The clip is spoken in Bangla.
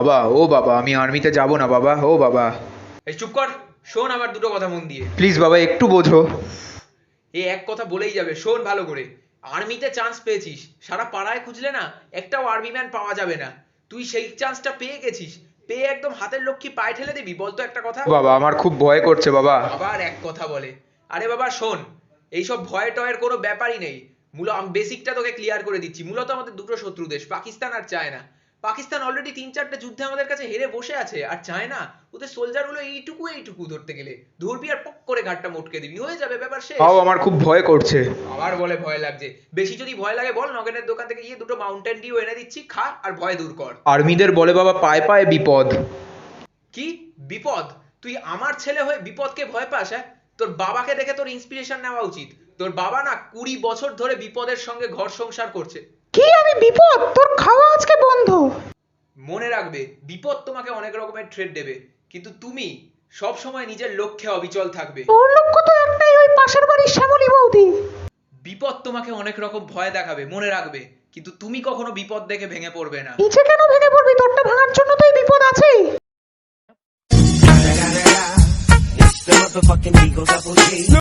বাবা ও বাবা আমি আর্মিতে যাব না বাবা ও বাবা। এই চুপ কর শোন আমার দুটো কথা মন দিয়ে। প্লিজ বাবা একটু বোঝো। এই এক কথা বলেই যাবে শোন ভালো করে। আর্মিতে চান্স পেয়েছিস সারা পাড়ায় খুঁজলে না একটাও আর্মি ম্যান পাওয়া যাবে না। তুই সেই চান্সটা পেয়ে গেছিস পেয়ে একদম হাতের লক্ষ্মী পায়ে ঠেলে দিবি বলতো একটা কথা। বাবা আমার খুব ভয় করছে বাবা। আবার এক কথা বলে। আরে বাবা শোন এইসব ভয় টয়ের কোনো ব্যাপারই নেই। মূল বেসিকটা তোকে ক্লিয়ার করে দিচ্ছি। মূলত আমাদের দুটো শত্রু দেশ পাকিস্তান আর চায়না। পাকিস্তান অলরেডি তিন চারটে যুদ্ধে আমাদের কাছে হেরে বসে আছে আর চায়না ওদের সোলজারগুলো এইটুকু এইটুকু ধরতে গেলে। ধরবি আর পক করে ঘাটটা মটকে দিবি হয়ে যাবে ব্যাপার শেষ। তাও আমার খুব ভয় করছে। আবার বলে ভয় লাগছে। বেশি যদি ভয় লাগে বল নগেনের দোকান থেকে গিয়ে দুটো মাউন্টেন ডিউ এনে দিচ্ছি খা আর ভয় দূর কর। আর্মিদের বলে বাবা পায়ে পায়ে বিপদ। কি? বিপদ? তুই আমার ছেলে হয়ে বিপদকে ভয় পাস হ্যাঁ? তোর বাবাকে দেখে তোর ইন্সপিরেশন নেওয়া উচিত। তোর বাবা না কুড়ি বছর ধরে বিপদের সঙ্গে ঘর সংসার করছে। কি আমি বিপদ? তোর খাওয়া আজকে বন্ধ। মনে রাখবে বিপদ তোমাকে অনেক রকমের ট্রেড দেবে। কিন্তু তুমি সব সময় নিজের লক্ষ্যে অবিচল থাকবে। তোর লক্ষ্য তো একটাই ওই পাশের বাড়ির শ্যামলী বৌদি। বিপদ তোমাকে অনেক রকম ভয় দেখাবে মনে রাখবে। কিন্তু তুমি কখনো বিপদ দেখে ভেঙে পড়বে না। নিচে কেন ভেঙে পড়বি? তোরটা ভাঙার জন্য তো এই বিপদ আছে। Motherfucking Eagle Double G.